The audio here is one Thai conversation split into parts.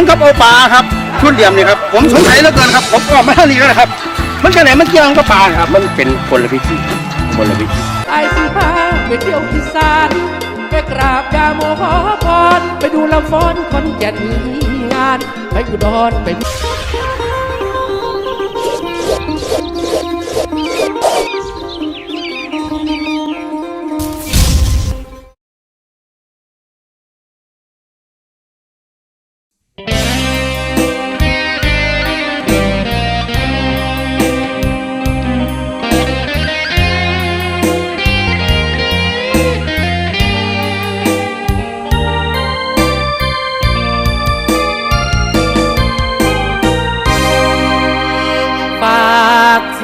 ยังกับโอปลาครับชุดเหลี่ยมนี่ครับผมสงสัยเหลือเกินครับผมออกมาเท่านี้แล้วนะครับ มันจะไหนมันเกี่ยวกับปลาครับ มันเป็นคนละพิธีคนละพิธีไอ้สิพาไปเที่ยวอีสานไปกราบยาโมขอพรไปดูลำฟ้อนคนแก่นงานไปอุดรไป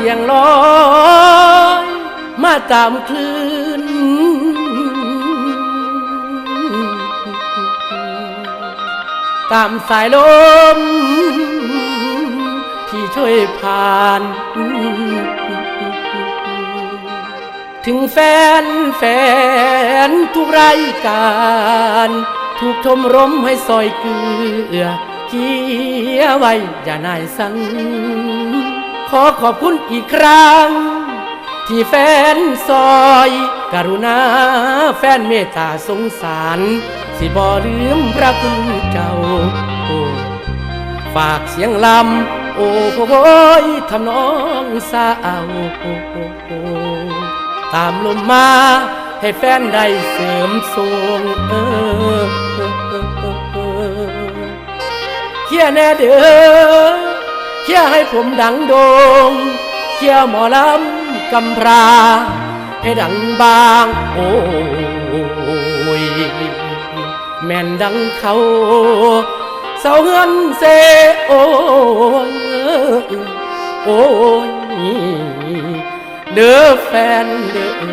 ยงลอยมาตามคลื่น ตามสายลม ที่ช่วยผ่าน ถึงแฟนแฟนทุกรายการ ถูกชมรมให้ซอยเกลือเกียไว้อย่านายสัง ขอขอบคุณอีกครั้ง ที่แฟนซอย กรุณาแฟนเมตตาสงสาร สิบ่ลืมพระคุณเจ้าฝากเสียงลำโอ้โหยทำน้องสาวตามลมมาให้แฟนได้เสริมทรงเออเขียแน่เด้อ เขียให้ผมดังโดงเขียหมอลำกำพราให้ดังบางโอ้ยแม่นดังเขาเสาเฮือนเซโอ้ยโอ้ยเด้อแฟนเด้อ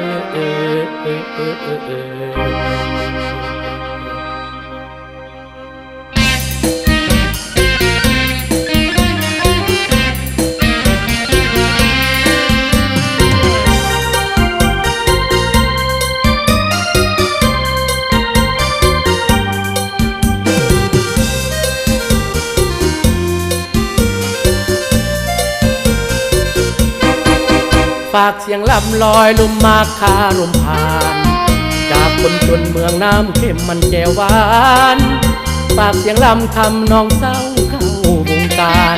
ฝากเสียงลำลอยลุมมาคาลมผ่าน จากคนจนเมืองน้ำเข้มมันแก้วหวานฝากเสียงลำทำน้องเศร้าเข้าวงการ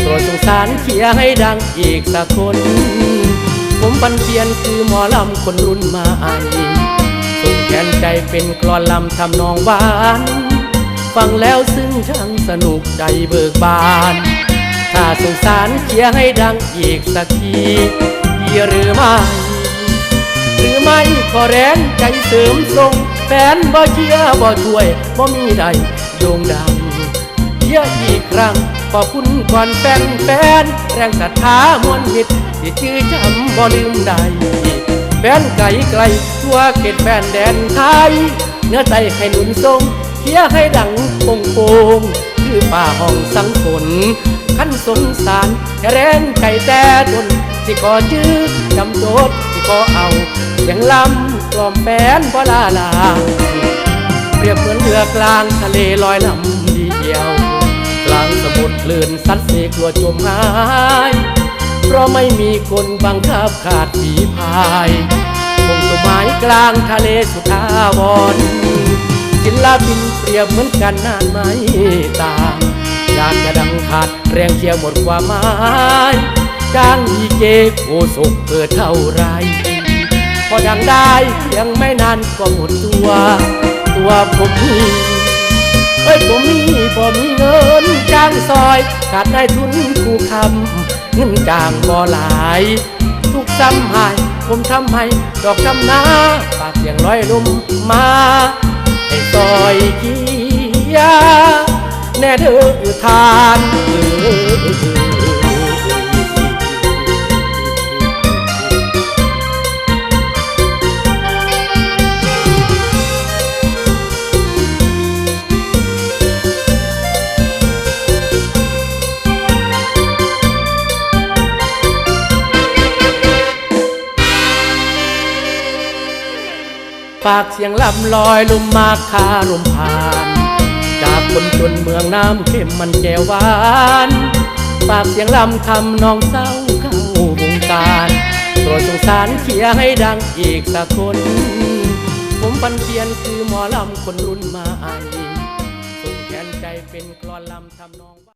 โปรดสงสารเขียให้ดังอีกสักคน ผมปันเพียนคือหมอลำคนรุ่นใหม่ส่งแขนใจเป็นกลอนลำทำนองหวาน ฟังแล้วซึ้งช่างสนุกใจเบิกบาน ถ้าสงสารเขียให้ดังอีกสักที หรือไม่ หรือไม่ขอแรงใจเสริมทรงแฟนบ่เชียร์บ่ช่วยบ่มีใดโด่งดังเชียร์อีกครั้งขอบคุณก่อนแฟนแฟนแรงศรัทธามวลมิตรที่ชื่อจำบ่ลืมได้แฟนไกลไกลทั่วเขตแฟนแดนไทยเนื้อใจให้หนุนทรงเชียให้ดังโป่งโป่งคือป่าห้องสังฝนขั้นสงสารแค่แรงใจแต่ตน สิขอชื่อจำโจทย์สิขอเอาเสียงลำกล่อมแฟนพอลาลา เปรียบเหมือนเรือกลางทะเลลอยลำเดียว กลางสมุทรคลื่นซัดเสกลัวจมหาย เพราะไม่มีคนบังคับขาดฝีพายคงตัวหมายกลางทะเลสุดาวรศิลปินเปรียบเหมือนกันนานไหมต่างอยากจะดังขาดแรงเชียร์หมดความหมาย จ้างดีเจโคสุกเกิดเท่าไร พอดังได้เพียงไม่นานก็หมดตัว ตัวผมมีเอ้ยผมมีบ่มีเงินจ้างซอย ขาดได้ทุนคู่คำเงินจ้างบ่หลาย ทุกซ้ำหาย ผมทำให้ดอกคำนาปากเสียงลอยลมมาให้ซอยเกียแน่เด้อทานเออ ฝากเสียงลำลอยลุมมาคาลมผ่าน จากคนจนเมืองน้ำเข้มมันแก้วหวานฝากเสียงลำทำนองเศร้าเข้าวงการโปรดสงสารเขียให้ดังอีกสักคน ผมปันเพียนคือหมอลำคนรุ่นใหม่ส่งแขนใจเป็นกลอนลำทำนองว่า